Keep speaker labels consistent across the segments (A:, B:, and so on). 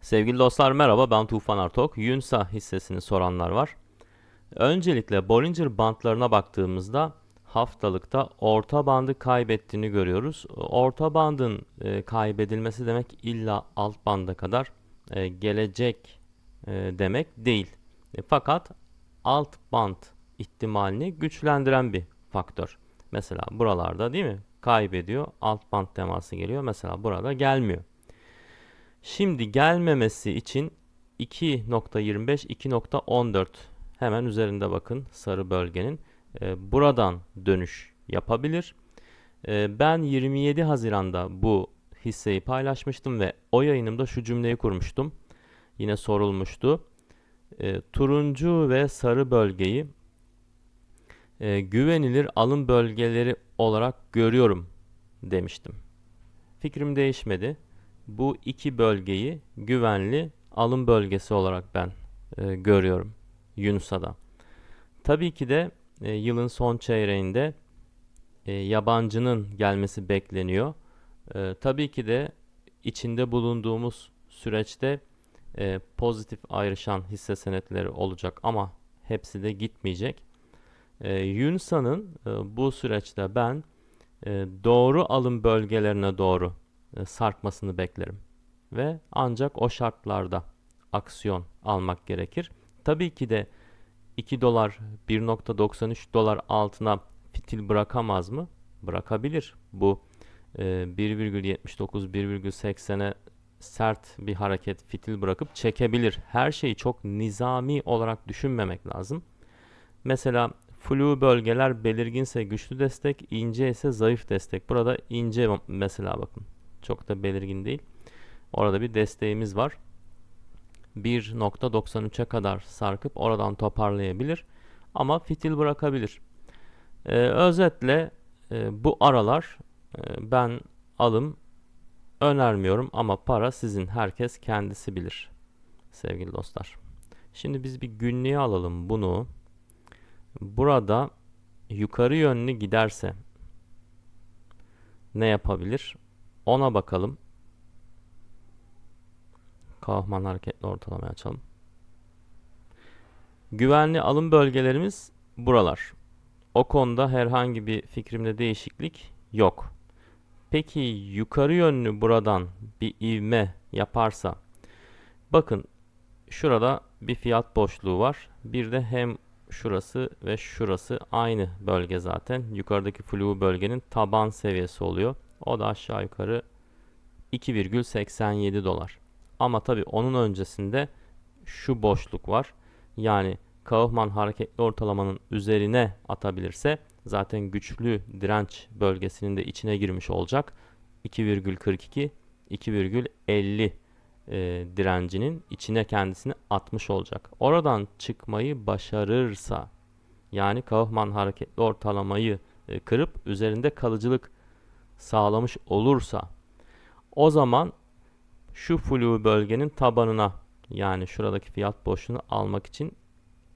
A: Sevgili dostlar merhaba ben Tufan Artok. Yunsa hissesini soranlar var. Öncelikle Bollinger bandlarına baktığımızda haftalıkta orta bandı kaybettiğini görüyoruz. Orta bandın e, kaybedilmesi demek illa alt banda kadar e, gelecek e, demek değil. Fakat alt band ihtimalini güçlendiren bir faktör. Mesela buralarda değil mi? Kaybediyor. Alt band teması geliyor. Mesela burada gelmiyor. Şimdi gelmemesi için 2.25 2.14 hemen üzerinde bakın sarı bölgenin e, buradan dönüş yapabilir. E, ben 27 Haziran'da bu hisseyi paylaşmıştım ve o yayınımda şu cümleyi kurmuştum. Yine sorulmuştu. E, turuncu ve sarı bölgeyi e, güvenilir alım bölgeleri olarak görüyorum demiştim. Fikrim değişmedi. Bu iki bölgeyi güvenli alım bölgesi olarak ben e, görüyorum Yunusa'da. Tabii ki de e, yılın son çeyreğinde e, yabancının gelmesi bekleniyor. E, tabii ki de içinde bulunduğumuz süreçte e, pozitif ayrışan hisse senetleri olacak ama hepsi de gitmeyecek. E, Yunsa'nın e, bu süreçte ben e, doğru alım bölgelerine doğru sarkmasını beklerim. Ve ancak o şartlarda aksiyon almak gerekir. Tabii ki de 2 dolar 1.93 dolar altına fitil bırakamaz mı? Bırakabilir. Bu e, 1,79 1,80'e sert bir hareket fitil bırakıp çekebilir. Her şeyi çok nizami olarak düşünmemek lazım. Mesela flu bölgeler belirginse güçlü destek, ince ise zayıf destek. Burada ince mesela bakın. Çok da belirgin değil. Orada bir desteğimiz var. 1.93'e kadar sarkıp oradan toparlayabilir. Ama fitil bırakabilir. Ee, özetle e, bu aralar e, ben alım önermiyorum ama para sizin. Herkes kendisi bilir. Sevgili dostlar. Şimdi biz bir günlüğe alalım bunu. Burada yukarı yönlü giderse ne yapabilir? Ona bakalım. Kaufman hareketli ortalamayı açalım. Güvenli alım bölgelerimiz buralar. O konuda herhangi bir fikrimde değişiklik yok. Peki yukarı yönlü buradan bir ivme yaparsa bakın şurada bir fiyat boşluğu var. Bir de hem şurası ve şurası aynı bölge zaten. Yukarıdaki flu bölgenin taban seviyesi oluyor. O da aşağı yukarı 2,87 dolar. Ama tabi onun öncesinde şu boşluk var. Yani Kaufman hareketli ortalamanın üzerine atabilirse zaten güçlü direnç bölgesinin de içine girmiş olacak. 2,42 2,50 e, direncinin içine kendisini atmış olacak. Oradan çıkmayı başarırsa yani Kaufman hareketli ortalamayı e, kırıp üzerinde kalıcılık sağlamış olursa o zaman şu flu bölgenin tabanına yani şuradaki fiyat boşluğunu almak için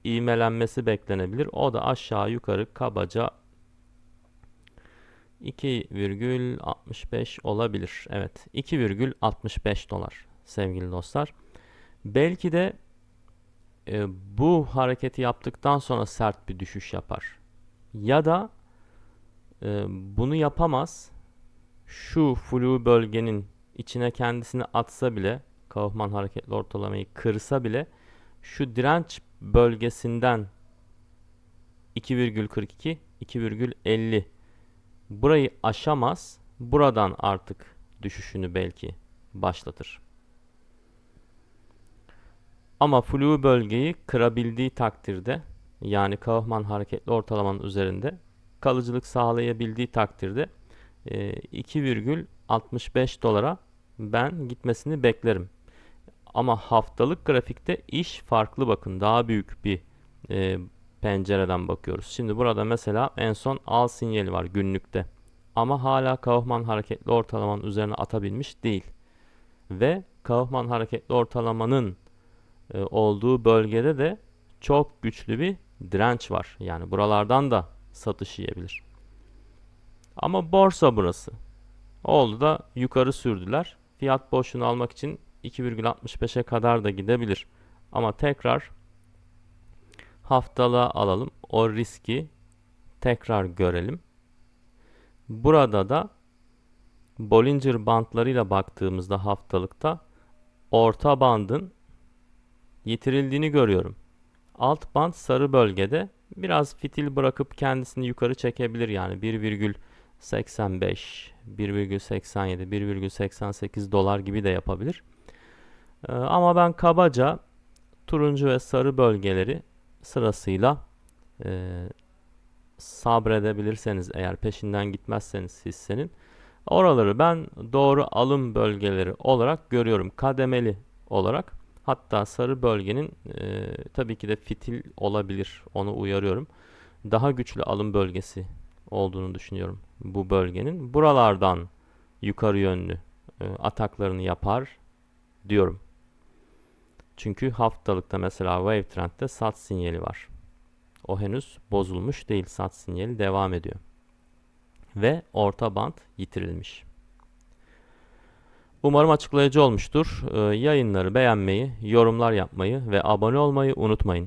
A: ivmelenmesi beklenebilir. O da aşağı yukarı kabaca 2,65 olabilir. Evet 2,65 dolar sevgili dostlar. Belki de e, bu hareketi yaptıktan sonra sert bir düşüş yapar. Ya da e, bunu yapamaz. Şu flu bölgenin içine kendisini atsa bile Kaufman hareketli ortalamayı kırsa bile şu direnç bölgesinden 2,42 2,50 burayı aşamaz. Buradan artık düşüşünü belki başlatır. Ama flu bölgeyi kırabildiği takdirde yani Kaufman hareketli ortalamanın üzerinde kalıcılık sağlayabildiği takdirde 2,65 dolara ben gitmesini beklerim. Ama haftalık grafikte iş farklı bakın. Daha büyük bir e, pencereden bakıyoruz. Şimdi burada mesela en son al sinyali var günlükte. Ama hala Kaufman hareketli ortalamanın üzerine atabilmiş değil. Ve Kaufman hareketli ortalamanın e, olduğu bölgede de çok güçlü bir direnç var. Yani buralardan da satış yiyebilir. Ama borsa burası. Oldu da yukarı sürdüler. Fiyat boşluğunu almak için 2,65'e kadar da gidebilir. Ama tekrar haftalığa alalım. O riski tekrar görelim. Burada da Bollinger bandlarıyla baktığımızda haftalıkta orta bandın yitirildiğini görüyorum. Alt band sarı bölgede biraz fitil bırakıp kendisini yukarı çekebilir yani 1,85, 1,87, 1,88 dolar gibi de yapabilir. Ee, ama ben kabaca turuncu ve sarı bölgeleri sırasıyla e, sabredebilirseniz eğer peşinden gitmezseniz hissenin oraları ben doğru alım bölgeleri olarak görüyorum. Kademeli olarak. Hatta sarı bölgenin e, tabii ki de fitil olabilir onu uyarıyorum. Daha güçlü alım bölgesi olduğunu düşünüyorum bu bölgenin buralardan yukarı yönlü e, ataklarını yapar diyorum. Çünkü haftalıkta mesela Wave Trend'de sat sinyali var. O henüz bozulmuş değil. Sat sinyali devam ediyor. Ve orta band yitirilmiş. Umarım açıklayıcı olmuştur. Ee, yayınları beğenmeyi, yorumlar yapmayı ve abone olmayı unutmayın.